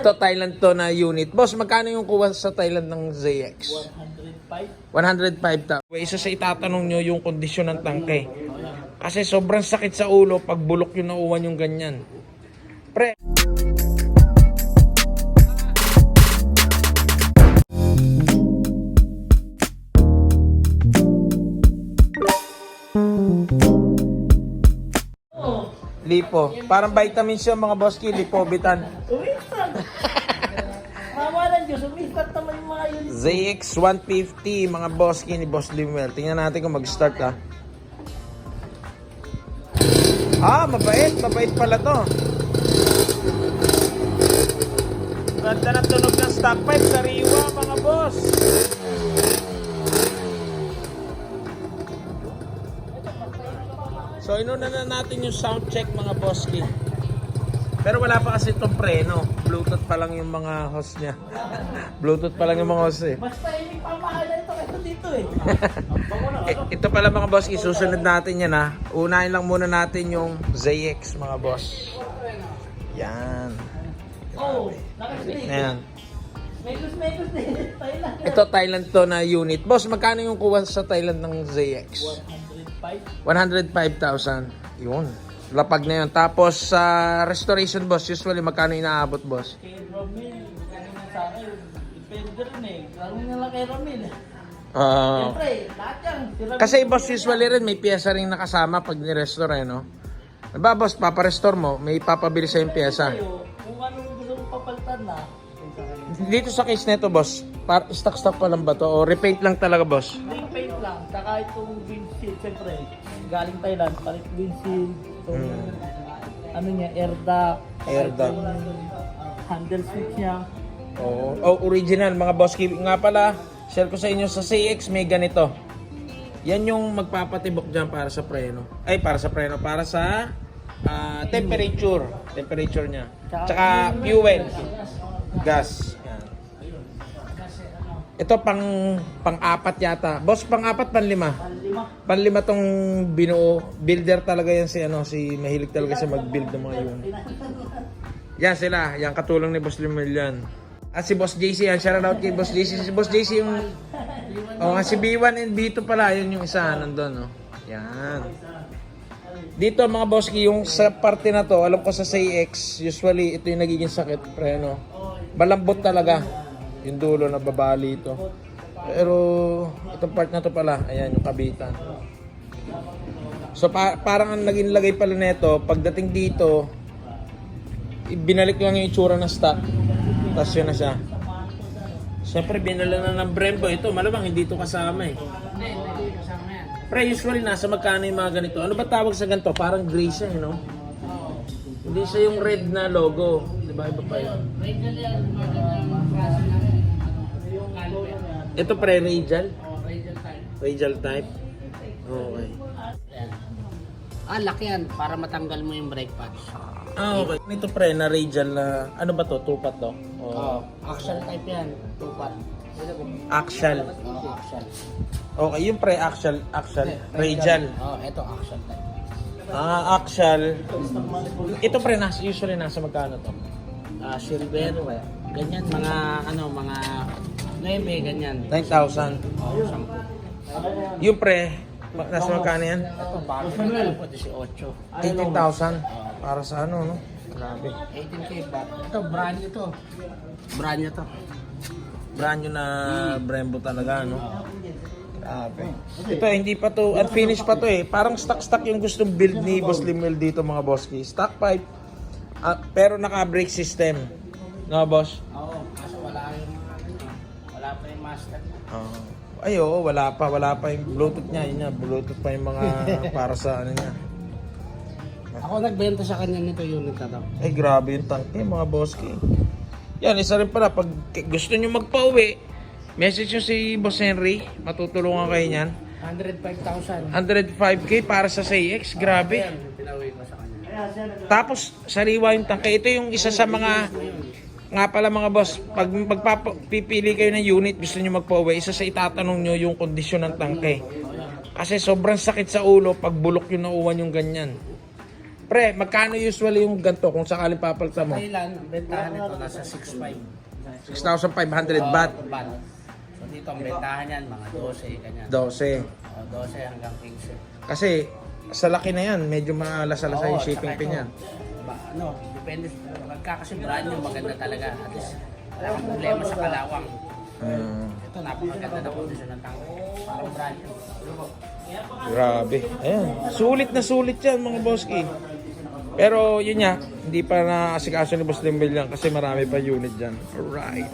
Ito Thailand to na unit. Boss, magkano yung kuha sa Thailand ng ZX? 105. 105,000. Isa sa itatanong nyo yung kondisyon ng tangke. Kasi sobrang sakit sa ulo pag bulok yung nauwan yung ganyan. Pre, lipo. Parang vitamins yung mga boss lipobitan. Umistan. ZX150 mga boss kini Boss Limuel. Tingnan natin kung mag-start ha. Ah, mabait. Mabait pala to. Ganda ng tunog ng stop pipe sa Riwa mga boss. So inuna na natin yung sound check mga boss kini. Pero wala pa kasi itong preno. Bluetooth pa lang yung mga host niya. Bluetooth pa lang yung mga host eh. Basta yung pamahalan ito kasi dito eh. I- Ito pala mga boss, isusunod natin yan ha. Unahin lang muna natin yung ZX mga boss. Yan. Oh, nakasli. Ayan. Mekus, mekus din. Thailand. Ito Thailand to na unit. Boss, magkano yung kuha sa Thailand ng ZX? 105. 105,000. Yun. Lapag na yun. Tapos sa restoration boss, usually magkano inaabot boss? Kay Romil, kanina sa akin, depende rin eh. Lalo na lang kay Romil. Ah. Siyempre, lahat yan. Si Romil- kasi boss, usually rin may pyesa rin nakasama pag ni-restore eh, no? Diba boss, paparestore mo, may papabili sa yung pyesa. Kung anong gusto mong papalitan na, Dito sa case nito boss, par stock-stock pa lang ba to? O repaint lang talaga boss? ring paint lang. Saka itong windshield, siyempre, galing Thailand, palit windshield, itong, ano niya, air duct, Air duct. itong handle switch niya. Oo. Oh, original mga boss. Nga pala, share ko sa inyo sa CX may ganito. Yan yung magpapatibok dyan para sa preno. Ay, para sa preno. Para sa ah, temperature. Temperature niya. Tsaka fuel. Gas. Yan. Ito pang pang-apat yata. Boss, pang-apat, pang-lima. Lima. Panlima tong binuo. Builder talaga yan si ano, si mahilig talaga siya mag-build ng mga yun. Yan sila, yan katulong ni Boss Limil yan. At si Boss JC, yan, shout out kay Boss JC. Si Boss JC yung, oh, nga, si B1 and B2 pala, yun yung isa nandun, no? Yan. Dito mga boss, yung sa parte na to, alam ko sa CX, usually ito yung nagiging sakit, pre, no? Malambot talaga. Yung dulo na babali ito. Pero, itong part na to pala, ayan, yung kabitan. So, pa- parang ang naging lagay pala nito, pagdating dito, binalik lang yung itsura ng stock. Tapos yun na siya. Siyempre, binala na ng Brembo. Ito, malamang hindi ito kasama eh. Pre, usually nasa magkano yung mga ganito. Ano ba tawag sa ganito? Parang gray siya, eh, no? Hindi siya yung red na logo. Di ba? Iba pa yun. Ito pre, radial? Radial type? Okay. Ah, laki yan para matanggal mo yung brake pads. Ah, okay. Ito pre, na radial na, ano ba to? Tupat to? Oo. Oh. Action type yan. Tupat. Axial. Oo, action. Okay, yung pre, axial, axial, radial. Oo, eto action type. Ah, axial. Ito pre, nasa, usually nasa magkano to? Ah, silver, ganyan, mga ano, mga 9, ganyan. 9,000. Oo, 10. Yung pre, nasa magkano yan? Ito, na po, 18. 18,000. Para sa ano, no? Grabe. 18k ba? Ito, brand new to. Brand new to. Brand new na Brembo talaga, no? Grabe. Ito, hindi pa to, unfinished pa to eh. Parang stock-stock yung gustong build ni Boss Limel dito mga boski. Stock pipe, ah, pero naka-brake system. No, boss? Oo, kaso wala yung, wala pa yung master. Ah. ay, oo, wala pa, wala pa yung Bluetooth niya. Yun niya, Bluetooth pa yung mga para sa ano niya. Ako nagbenta sa kanya nito unit na to. Ay, grabe yung tanke, mga boski. Yan, isa rin pala, pag gusto nyo magpa-uwi, message nyo si Boss Henry, matutulungan kayo niyan. 105,000. 105k para sa CX, grabe. Yan, pinauwi ko sa kanya. Tapos, sariwa yung tangke. Ito yung isa sa mga, nga pala mga boss, pag magpapipili kayo ng unit, gusto nyo magpa-uwi, isa sa itatanong nyo yung kondisyon ng tangke. Kasi sobrang sakit sa ulo pag bulok yung nauwan yung ganyan. Pre, magkano usually yung ganito kung sakaling papalitan mo? Thailand, bentahan nito nasa 6.5 6,500 baht. So dito ang bentahan yan, mga 12, ganyan. 12. O, 12 hanggang 15. Kasi sa laki na yan, medyo maalas-alas yung shipping ito, niya. Ba, ano, depende. Pagka kasi brand new, maganda talaga. At least, wala problema sa kalawang. Ah, Ito, napakaganda na kondisyon ng tank. Parang brand new. grabe. Ayan. Sulit na sulit yan mga boski. Pero yun nga, hindi pa na asikaso ni Boss Limbel yan kasi marami pa unit dyan. Alright.